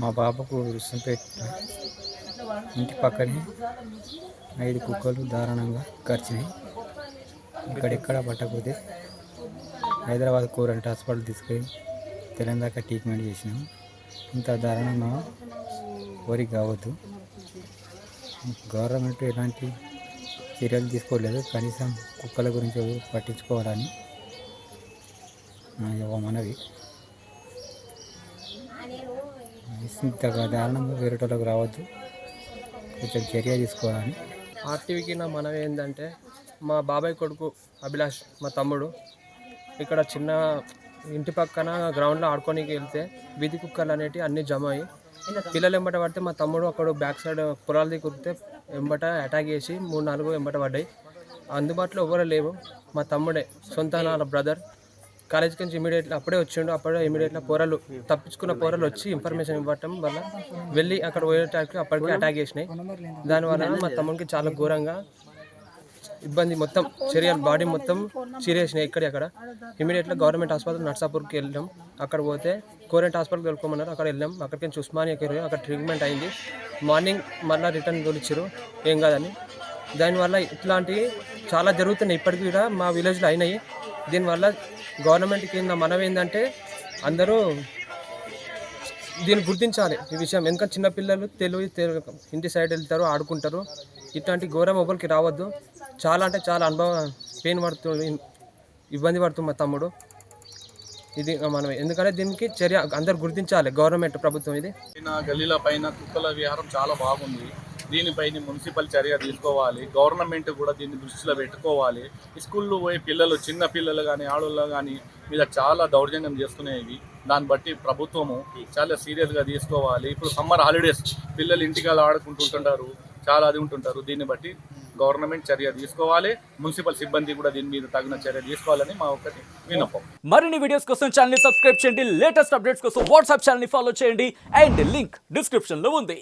మా బాబుకు రుసంపేట ఇంటి పక్కనే ఐదు కుక్కలు దారుణంగా కరిచినాయి. ఇక్కడెక్కడ పట్టకపోతే హైదరాబాద్ కోరంట్ హాస్పిటల్ తీసుకెళ్ళి తెలంగాణ ట్రీట్మెంట్ చేసినాం. ఇంత దారుణంగా ఎవరికి కావద్దు. గవర్నమెంట్ ఎలాంటి చర్యలు తీసుకోలేదు. కనీసం కుక్కల గురించి పట్టించుకోవాలని నా మనవి ఇంత దారుణంగా వేరేటోళ్ళకి రావద్దు. కొంచెం చర్య తీసుకోవాలని. ఆర్టీవీకి నా మనవి ఏంటంటే మా బాబాయ్ కొడుకు అభిలాష్ మా తమ్ముడు ఇక్కడ చిన్న ఇంటి పక్కన గ్రౌండ్లో ఆడుకోనికి వెళ్తే వీధి కుక్కలు అనేటివి అన్నీ జమ అయ్యి పిల్లలు ఎంబట పడితే మా తమ్ముడు అక్కడ బ్యాక్ సైడ్ పొలాలు కురితే ఎంబట అటాక్ చేసి మూడు నాలుగు ఎంబట పడ్డాయి. అందుబాటులో ఎవరు లేవు. మా తమ్ముడే సొంత నా బ్రదర్ కాలేజ్ నుంచి ఇమీడియట్లీ అప్పుడే వచ్చిండు. అప్పుడే ఇమీడియట్గా పోరలు తప్పించుకున్న పోరలు వచ్చి ఇన్ఫర్మేషన్ ఇవ్వటం వల్ల వెళ్ళి అక్కడ పోయేటానికి అప్పటికి అటాక్ చేసినాయి. దానివల్ల మా తమ్ముడికి చాలా ఘోరంగా ఇబ్బంది మొత్తం చర్యలు బాడీ మొత్తం చీరేసినాయి ఇక్కడ అక్కడ. ఇమీడియట్గా గవర్నమెంట్ హాస్పిటల్ నర్సాపూర్కి వెళ్ళాం. అక్కడ పోతే కోరెంట్ హాస్పిటల్కి వెళ్ళుకోమన్నారు అక్కడ వెళ్ళాం. అక్కడికి నుంచి ఉస్మానియాకి వెళ్ళాం అక్కడ ట్రీట్మెంట్ అయింది. మార్నింగ్ మళ్ళీ రిటర్న్ తోలిచ్చారు ఏం కాదని. దానివల్ల ఇట్లాంటివి చాలా జరుగుతున్నాయి. ఇప్పటికి కూడా మా విలేజ్లో అయినాయి. దీనివల్ల గవర్నమెంట్ కింద మనం ఏంటంటే అందరూ దీన్ని గుర్తించాలి. ఈ విషయం ఎందుకంటే చిన్నపిల్లలు తెలివి తెలుగు ఇంటి సైడ్ వెళ్తారు ఆడుకుంటారు. ఇట్లాంటి ఘోరం ఎవరికి రావద్దు. చాలా అంటే చాలా అనుభవం పెయిన్ పడుతుంది ఇబ్బంది పడుతుంది మా తమ్ముడు. ఇది మనం ఎందుకంటే దీనికి చర్య అందరు గుర్తించాలి గవర్నమెంట్ ప్రభుత్వం ఇది. పైన గల్లీల పైన కుక్కల విహారం చాలా బాగుంది. దీనిపైన మున్సిపల్ చర్య తీసుకోవాలి. గవర్నమెంట్ కూడా దీన్ని దృష్టిలో పెట్టుకోవాలి. స్కూల్లో పోయి పిల్లలు చిన్న పిల్లలు కానీ ఆడవాళ్ళు కానీ మీద చాలా దౌర్జన్యం చేస్తున్నాయి. దాన్ని బట్టి ప్రభుత్వము చాలా సీరియస్గా తీసుకోవాలి. ఇప్పుడు సమ్మర్ హాలిడేస్ పిల్లలు ఇంటికాల ఆడుకుంటుంటుంటారు చాలా అది ఉంటుంటారు. దీన్ని బట్టి గవర్నమెంట్ చర్య తీసుకోవాలి. మున్సిపల్ సిబ్బంది కూడా దీని మీద తగిన చర్య తీసుకోవాలని మా ఒకటి విన్నపం. మరిన్ని వీడియోస్ కోసం ఛానల్ సబ్స్క్రైబ్ చేయండి. లేటెస్ట్ అప్డేట్స్ కోసం వాట్సాప్ ఛానల్ ఫాలో చేయండి. అండ్ లింక్ డిస్క్రిప్షన్లో ఉంది.